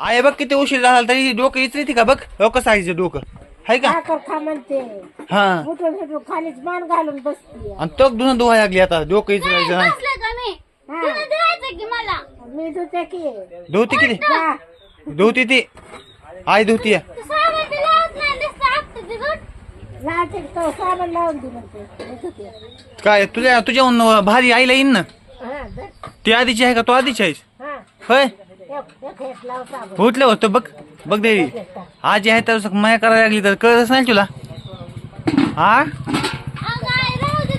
आहे बघ किती उशीर झाला तरी डोकं इचली का बघ? हो कसं आहे तिचं डोकं. हाय का? साखर खा म्हणते? हा. उठून खालीच मान घालून बसते आणि तो धुणं धुवायला लागली आता डोकं बसले का मी. तुला द्यायचं की मला? मी धुते की. धुती किती ती? आई धुती तू साबण बी लावत नाही नुसतं आपटं ते दूध. लावते तो साबण लावून दे म्हणते. मी धुते. काय तुझ्या तुझ्या भारी आईला येईन ना? हा धर. ती आधीची आहे का? तू आधीची आहेस? हा. होय? एक एक उठलं होतं बघ बघ देवी आजी आहे तर माया करायला लागली तर कळच नाही तुला. हा? राहू दे,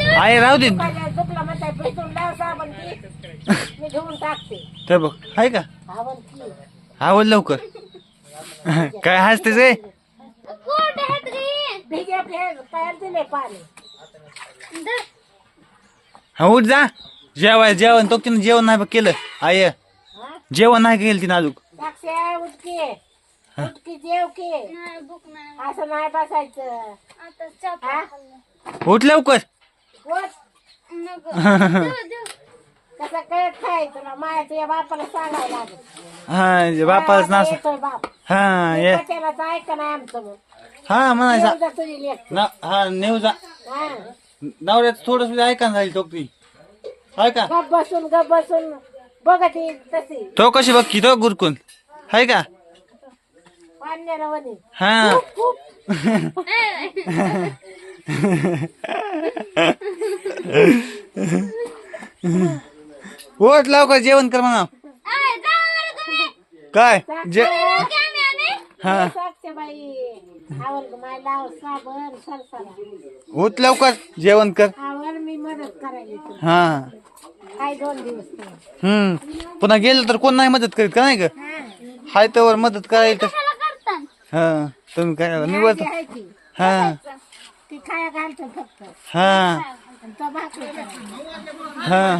तर. आहे राहू दे. तर बघ आहे का? आवड लवकर. काय हसतेस रे? हा उठ जा. जेवाय जेवण तो तिनं जेवण नाही केलं. आय जेवण नाही केलं तिनं अजून. उठके. उठकी जेव की. असं नाही बसायचं. हा? उठ लवकर. उठ. नको. देऊ, देऊ. कसं कळत खायचं ना बापाला सांगायला लागेल. हा बापाच नास येतोय बाप. हा ये. त्याला ऐका नाही आमचं मग. हा म्हणायचा. तुझी ना हा नेऊ जा. हा. नवऱ्यात थोडस ऐका राहील तो ती हाय का? गप बसून गप बसून. बघत येईल तशी. तो कशी बघ की तो गुरकून हाय का? हा. खूप ओट लवकर जेवण कर म्हणा. काय? जे की. हा साक्षी बाई. आवड माय लाव साबण सरसरा. उठ लवकर जेवण कर. आवड मी मदत करायली तुला. हा. काय दोन दिवस तर हम्म. पुन्हा गेलं तर कोण नाही मदत करीत का नाही ग? हा. हाय तर मदत करायला तर? हा तुम्ही काय निवडता हा. ती खाया घालतो फक्त. हा. आणि तो भाकरी करतो. हा.